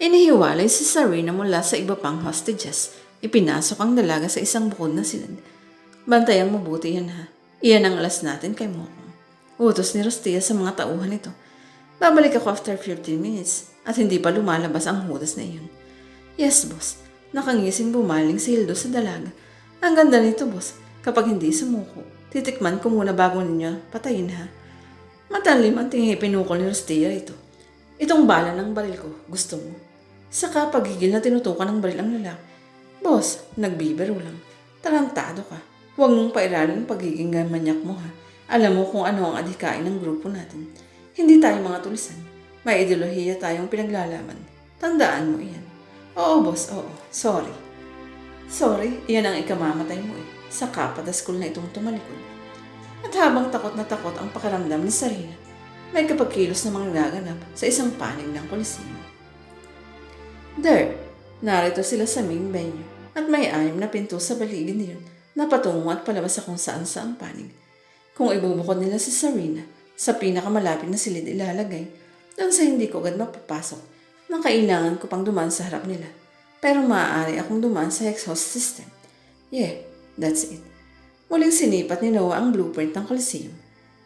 Inihiwalay si Sarina mula sa iba pang hostages. Ipinasok ang dalaga sa isang bukod na silid. Bantayang mabuti yan ha. Iyan ang alas natin kay Mokong. Utos ni Rostia sa mga tauhan nito. Babalik ako after 15 minutes at hindi pa lumalabas ang hudas na iyon. Yes, boss. Nakangising bumaling si Hildo sa dalaga. Ang ganda nito, boss. Kapag hindi sumuko, titikman ko muna bago ninyo patayin ha. Matalim ang tingin pinukol ni Rostia ito. Itong bala ng baril ko, gusto mo? Saka pagigil na tinutukan ng baril ang lalaki. Boss, nagbibiro lang. Tarantado ka. Huwag mong pairalan ang pagiging manyak mo ha. Alam mo kung ano ang adhikain ng grupo natin. Hindi tayo mga tulisan. May ideolohiya tayong pinaglalaman. Tandaan mo iyan. Oo, boss, oo. Sorry. Sorry, iyan ang ikamamatay mo eh. Sa kapataskol na itong tumalikod. At habang takot na takot ang pakiramdam ni Sarina, may kapagkilos na mga gaganap sa isang panig ng Coliseum. There, narito sila sa main venue at may anim na pinto sa baligid niyon na patungo at palabas sa kung saan sa ang panig. Kung ibubukod nila si Sarina, sa pinakamalapit na silid ilalagay, doon sa hindi ko agad mapapasok, nang kailangan ko pang dumaan sa harap nila. Pero maaari akong dumaan sa exhaust system. Yeah, that's it. Muling sinipat ni Noah ang blueprint ng Coliseum.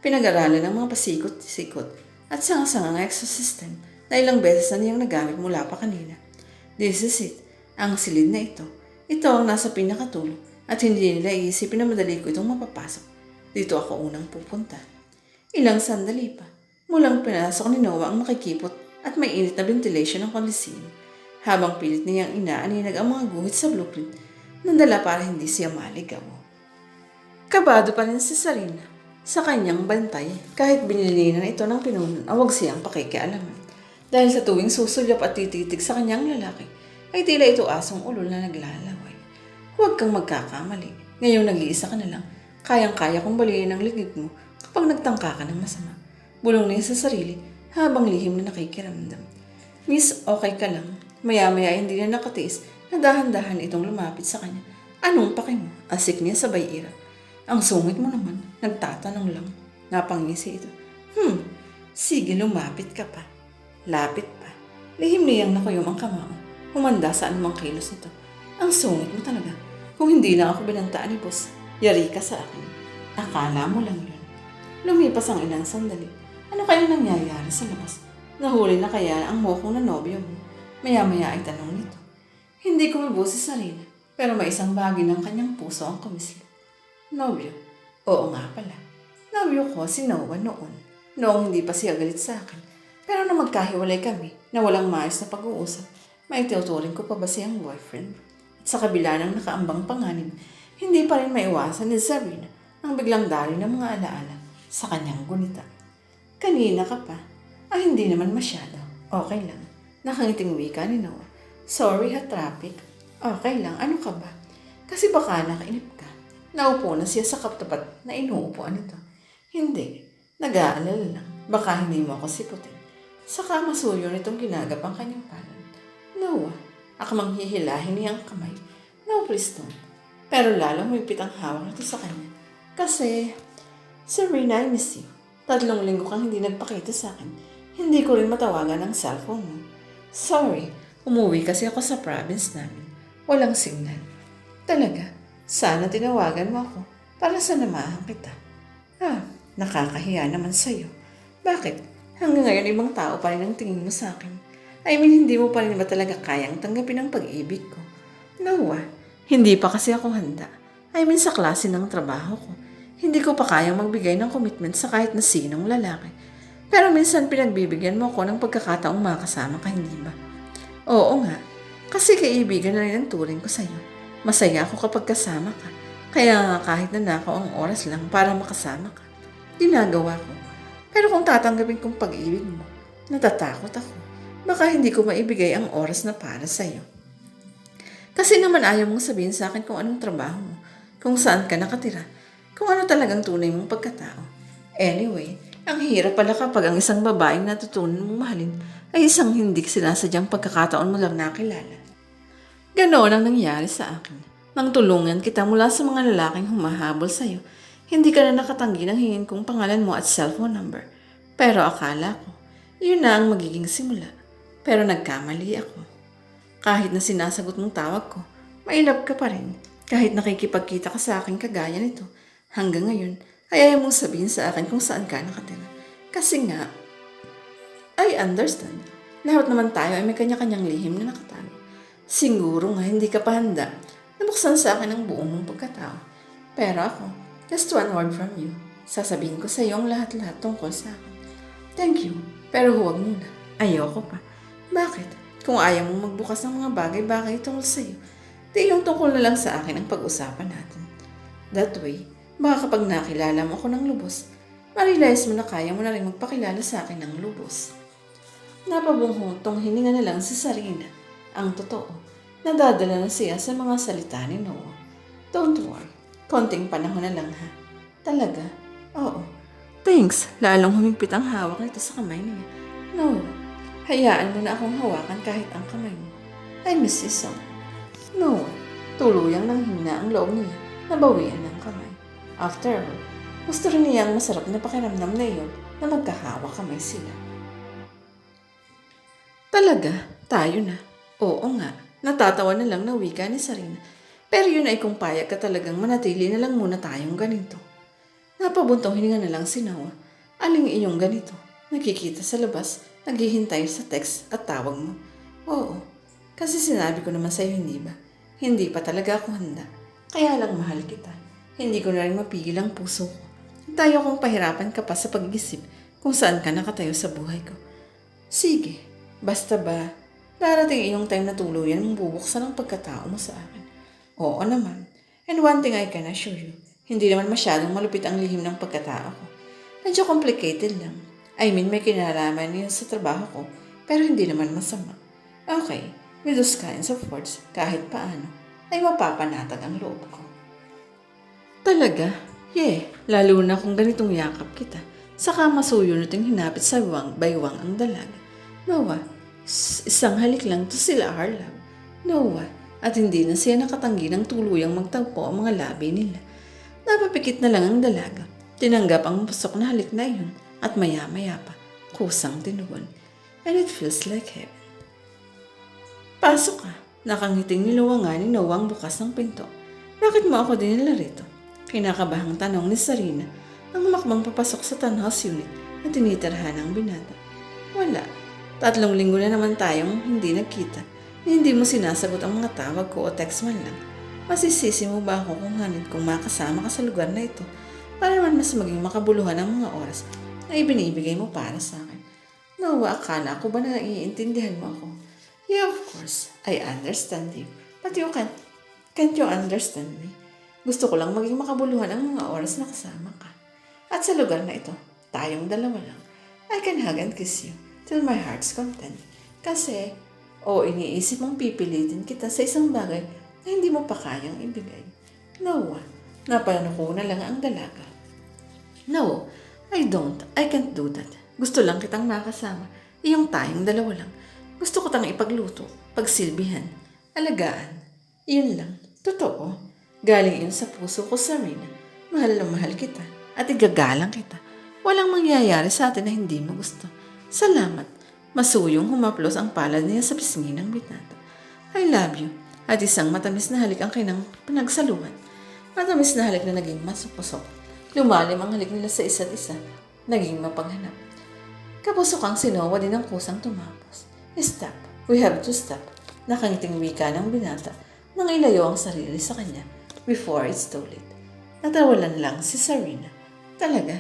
Pinag-aralan ng mga pasikot-sikot at sanga-sangang exhaust system na ilang beses na niyang nagamit mula pa kanina. This is it, ang silid na ito. Ito ang nasa pinakatulo at hindi nila iisipin na madali ko itong mapapasok. Dito ako unang pupunta. Ilang sandali pa, mulang pinasok ni Noah ang makikipot at may init na ventilation ng Coliseum habang pilit niyang inaaninag ang mga guhit sa blueprint nandala para hindi siya maligaw. Kabado pa rin si Sarina sa kanyang bantay kahit binilinan ito ng pinunan na huwag siyang pakikialaman. Dahil sa tuwing susulyap at tititig sa kanyang lalaki, ay tila ito asong ulol na naglalaway. Huwag kang magkakamali. Ngayong nag-iisa ka na lang, kayang-kaya kong baliin ang ligid mo kapag nagtangka ka ng masama. Bulong niya sa sarili habang lihim na nakikiramdam. Miss, okay ka lang. Maya-maya hindi na nakatiis na dahan-dahan itong lumapit sa kanya. Anong paki mo? Asik niya sabay ira. Ang sungit mo naman, nagtatanong lang. Napangisi ito. Hmm, sige lumapit ka pa. Lapit pa. Lihim niyang nakuyom ang kamao. Humanda sa anumang kilos nito. Ang sungit mo talaga. Kung hindi lang ako binantaan ni boss, yari ka sa akin. Akala mo lang yun. Lumipas ang ilang sandali. Ano kaya nangyayari sa labas? Nahuli na kaya ang mokong na nobyo mo? Maya-maya ay tanong nito. Hindi ko mabuo si Sarina, pero may isang bagay ng kanyang puso ang kumislo. Nobyo? Oo nga pala. Nobyo ko si Noah noon. Noong hindi pa siya galit sa akin. Pero na magkahiwalay kami, na walang maayos na pag-uusap, may tinuturing ko pa ba siyang boyfriend? At sa kabila ng nakaambang panganib, hindi pa rin maiwasan ni Zarina ang biglang dali ng mga alaala sa kanyang gunita. Kanina ka pa. Ah, hindi naman masyado. Okay lang. Nakangiting wika ni Noah. Sorry ha, traffic. Okay lang. Ano ka ba? Kasi baka nakainip ka. Naupo na siya sa kaptapat na inuupuan nito. Hindi. Nag-aalala lang. Baka hindi mo ako siputin. Saka masuyo nitong ginagap ang kanyang palad. Noah, ako manghihilahin niyang kamay. No, please don't. Pero lalong humipit ang hawak nito sa kanya. Kasi, Serena, I miss you. Tatlong linggo kang hindi nagpakita sa akin. Hindi ko rin matawagan ang cellphone mo. Sorry, umuwi kasi ako sa province namin. Walang signal. Talaga, sana tinawagan mo ako para sanamahan kita. Ah, nakakahiya naman sa'yo. Bakit? Hanggang ngayon ibang tao pa rin ang tingin mo sa akin. I mean, hindi mo pa rin ba talaga kayang tanggapin ang pag-ibig ko? Noah, hindi pa kasi ako handa. I mean, sa klase ng trabaho ko. Hindi ko pa kayang magbigay ng commitment sa kahit na sinong lalaki. Pero minsan pinagbibigyan mo ako ng pagkakataong makasama ka, hindi ba? Oo nga. Kasi kaibigan na rin ang turing ko sa'yo. Masaya ako kapag kasama ka. Kaya nga kahit na nakaw ang oras lang para makasama ka. Ginagawa ko. Pero kung tatanggapin kong pag-ibig mo, natatakot ako. Baka hindi ko maibigay ang oras na para sa'yo. Kasi naman ayaw mong sabihin sa akin kung anong trabaho mo, kung saan ka nakatira, kung ano talagang tunay mong pagkatao. Anyway, ang hirap pala kapag ang isang babaeng natutunan mong mahalin ay isang hindi sinasadyang pagkakataon mo lang nakilala. Ganoon ang nangyari sa akin. Nang tulungan kita mula sa mga lalaking humahabol sa'yo, hindi ka na nakatanggi ng hingin kong pangalan mo at cellphone number. Pero akala ko, yun na ang magiging simula. Pero nagkamali ako. Kahit na sinasagot mong tawag ko, mailap ka pa rin. Kahit nakikipagkita ka sa akin kagaya nito. Hanggang ngayon, ay ayaw mong sabihin sa akin kung saan ka nakatira. Kasi nga, I understand. Lahat naman tayo ay may kanya-kanyang lihim na nakatago. Siguro nga hindi ka pa handa na buksan sa akin ang buong mong pagkatao. Pero ako, just one word from you. Sasabihin ko sa iyo ang lahat-lahat tungkol sa akin. Thank you, pero huwag muna. Ayoko pa. Bakit? Kung ayaw mong magbukas ng mga bagay-bagay tungkol sa iyo, di yung tungkol na lang sa akin ang pag-usapan natin. That way, baka kapag nakilala mo ako ng lubos, ma-realize mo na kaya mo na rin magpakilala sa akin ng lubos. Napabunghuntong hininga na lang si Sarina. Ang totoo, nadadala na siya sa mga salita ni Noah. Don't worry, konting panahon na lang ha. Talaga? Oo. Thanks, lalong humigpit ang hawak nito sa kamay niya. No, hayaan mo na akong hawakan kahit ang kamay mo. I miss you so. No, tuluyang nang hina ang loob niya, nabawian ng kamay. After all, gusto rin niya ang masarap na pakiramdam na iyon na magkahawak kamay sila. Talaga, tayo na. Oo nga, natatawa na lang na wika ni Sarina. Pero yun ay kung payag ka talagang manatili na lang muna tayong ganito. Napabuntong hininga na lang si Noah. Aling iyong ganito? Nakikita sa labas, naghihintay sa text at tawag mo. Oo, kasi sinabi ko naman sa'yo hindi ba? Hindi pa talaga ako handa. Kaya lang mahal kita. Hindi ko na rin mapigil ang puso ko. Tayo kong pahirapan ka pa sa pag-isip kung saan ka nakatayo sa buhay ko. Sige, basta ba, darating iyong time na tuluyan mong bubuksan ang pagkatao mo sa akin. Oo naman. And one thing I can assure you, hindi naman masyadong malupit ang lihim ng pagkatao ko. Medyo complicated lang. I mean, may kinalaman yun sa trabaho ko, pero hindi naman masama. Okay, with those kinds of words, kahit paano, ay mapapanatag ang loob ko. Talaga? Yeah, lalo na kung ganitong yakap kita. Saka masuyo na ting hinapit sa wang baywang ang dalaga. Noah, isang halik lang to sila love. Noah, at hindi na siya nakatanggi ng tuluyang magtagpo ang mga labi nila. Napapikit na lang ang dalaga. Tinanggap ang pasok na halik na iyon at maya-maya pa, kusang tinugon. And it feels like heaven. Pasok ka. Nakangiting niluwangan ni Noah ang bukas ng pinto. Bakit mo ako dinala rito? Kinakabahang tanong ni Sarina ang humakbang papasok sa townhouse unit na tinitirhan ng binata. Wala. Tatlong linggo na naman tayong hindi nagkita. Hindi mo sinasagot ang mga tawag ko o text man lang. Masisisi mo ba ako kung hanid kung makasama ka sa lugar na ito para naman mas maging makabuluhan ang mga oras na ibinibigay mo para sa akin? Noah, akala ko ba na naiintindihan mo ako? Yeah, of course. I understand you. But you can't. Can't you understand me? Gusto ko lang maging makabuluhan ang mga oras na kasama ka. At sa lugar na ito, tayong dalawa lang. I can hug and kiss you till my heart's content. Kasi, o iniisip mong pipilitin kita sa isang bagay na hindi mo pa kayang ibigay. No, napano ko na lang ang dalaga. No, I don't. I can't do that. Gusto lang kitang makasama. Iyong tayong dalawa lang. Gusto ko tang ipagluto, pagsilbihan, alagaan. Iyon lang. Totoo. Galing yun sa puso ko, Sarina. Mahal na mahal kita. At igagalang kita. Walang mangyayari sa atin na hindi mo gusto. Salamat. Masuyong humaplos ang palad niya sa pisngi ng binata. I love you. At isang matamis na halik ang kinang pinagsaluhan. Matamis na halik na naging masupusok. Lumalim ang halik nila sa isa't isa. Naging mapaghanap. Kapusok ang sinowa din ang kusang tumapos. Stop. We have to stop. Nakangiting wika ng binata nang ilayo ang sarili sa kanya before it's too late. Natawalan lang si Sarina. Talaga?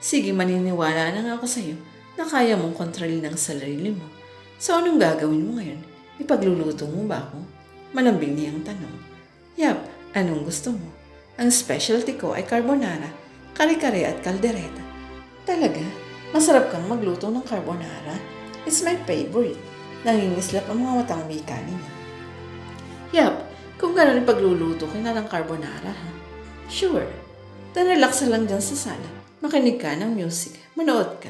Sige, maniniwala na nga ako sa'yo na kaya mong kontrolin ang sarili mo. So anong gagawin mo ngayon? Ipagluluto mo ba ako? Malambing niyang tanong. Yap, anong gusto mo? Ang specialty ko ay carbonara, kare-kare at kaldereta. Talaga? Masarap kang magluto ng carbonara? It's my favorite. Nangingislap ang mga matang wika niya. Yap, kung gano'n yung pagluluto ka na ng carbonara, ha? Sure. Then relax lang dyan sa sala. Makinig ka ng music. Manood ka.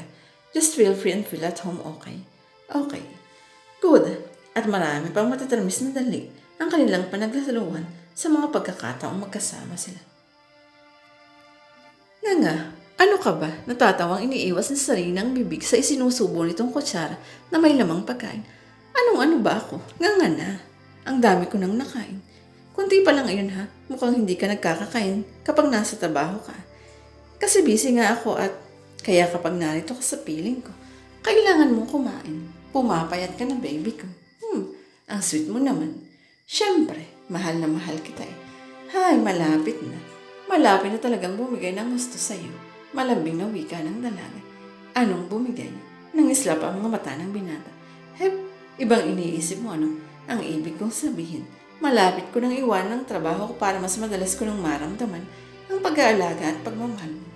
Just feel free and feel at home, okay? Okay. Good. At marami pang matatamis na dali ang kanilang panaglasaluhan sa mga pagkakataong magkasama sila. Na nga, ano ka ba? Natatawang iniiwas ni Sarina ang bibig sa isinusubo nitong kutsara na may lamang pagkain. Anong ano ba ako? Nga nga na. Ang dami ko nang nakain. Kunti pa lang ayun ha. Mukhang hindi ka nagkakakain kapag nasa trabaho ka. Kasi busy nga ako at kaya kapag narito ka sa piling ko, kailangan mong kumain. Pumapayat ka na baby ko. Hmm, ang sweet mo naman. Siyempre, mahal na mahal kita eh. Hay, malapit na. Malapit na talagang bumigay ng gusto sa'yo. Malambing na wika ng dalaga. Anong bumigay? Nang islap ang mga mata ng binata. Hep, ibang iniisip mo ano? Ang ibig kong sabihin, malapit ko nang iwan ng trabaho ko para mas madalas ko nang maramdaman ang pag-aalaga at pagmamahal mo.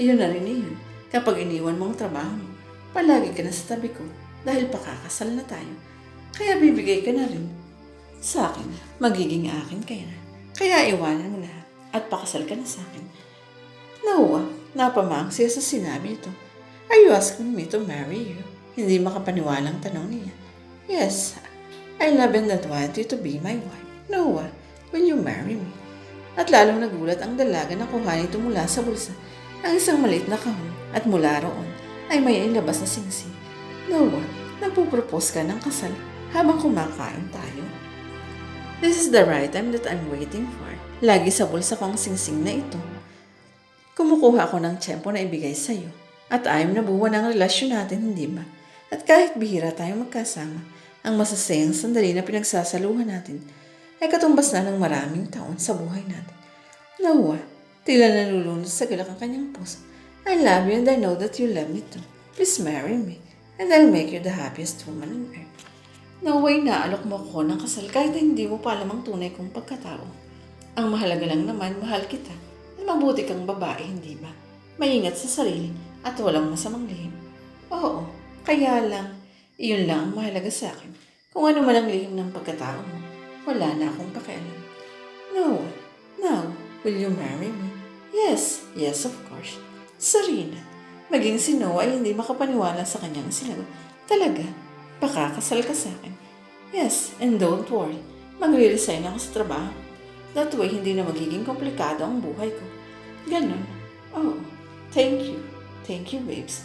Iyon na rin iyon. Kapag iniwan mo ang trabaho mo, palagi ka na sa tabi ko dahil pakakasal na tayo. Kaya bibigay ka na rin. Sa akin, magiging akin kaya na. Kaya iwanan mo lahat at pakasal ka na sa akin. Nawa, napamang siya sa sinabi ito. Are you asking me to marry you? Hindi makapaniwalang tanong niya. Yes, I love and want you to be my wife. Noah, will you marry me? At lalong nagulat ang dalaga na kuha nito mula sa bulsa ang isang maliit na kahon at mula roon ay may ilabas na singsing. Noah, nagpo-propose ka ng kasal habang kumakain tayo. This is the right time that I'm waiting for. Lagi sa bulsa ko ang singsing na ito. Kumukuha ako ng tiyempo na ibigay sa iyo. At ayam na buwan ang relasyon natin, hindi ba? At kahit bihira tayong magkasama, ang masasayang sandali na pinagsasaluhan natin ay katumbas na ng maraming taon sa buhay natin. Noah, tila nalulunod sa galak ang kanyang puso. I love you and I know that you love me too. Please marry me and I'll make you the happiest woman on earth. No way na alok mo ko ng kasal kahit hindi mo pa alam ang tunay kong pagkatao. Ang mahalaga lang naman, mahal kita. At mabuti kang babae, hindi ba? Maingat sa sarili at walang masamang lihim. Oo, kaya lang, iyon lang ang mahalaga sa akin. Kung ano man ang lihim ng pagkatao mo, wala na akong pakialam. No, now, will you marry me? Yes, yes of course. Sarina, maging si Noah ay hindi makapaniwala sa kanyang sinagot. Talaga, pakakasal ka sa akin. Yes, and don't worry, magre-resign ako sa trabaho. That way, hindi na magiging komplikado ang buhay ko. Ganon. Oh, thank you. Thank you, babes.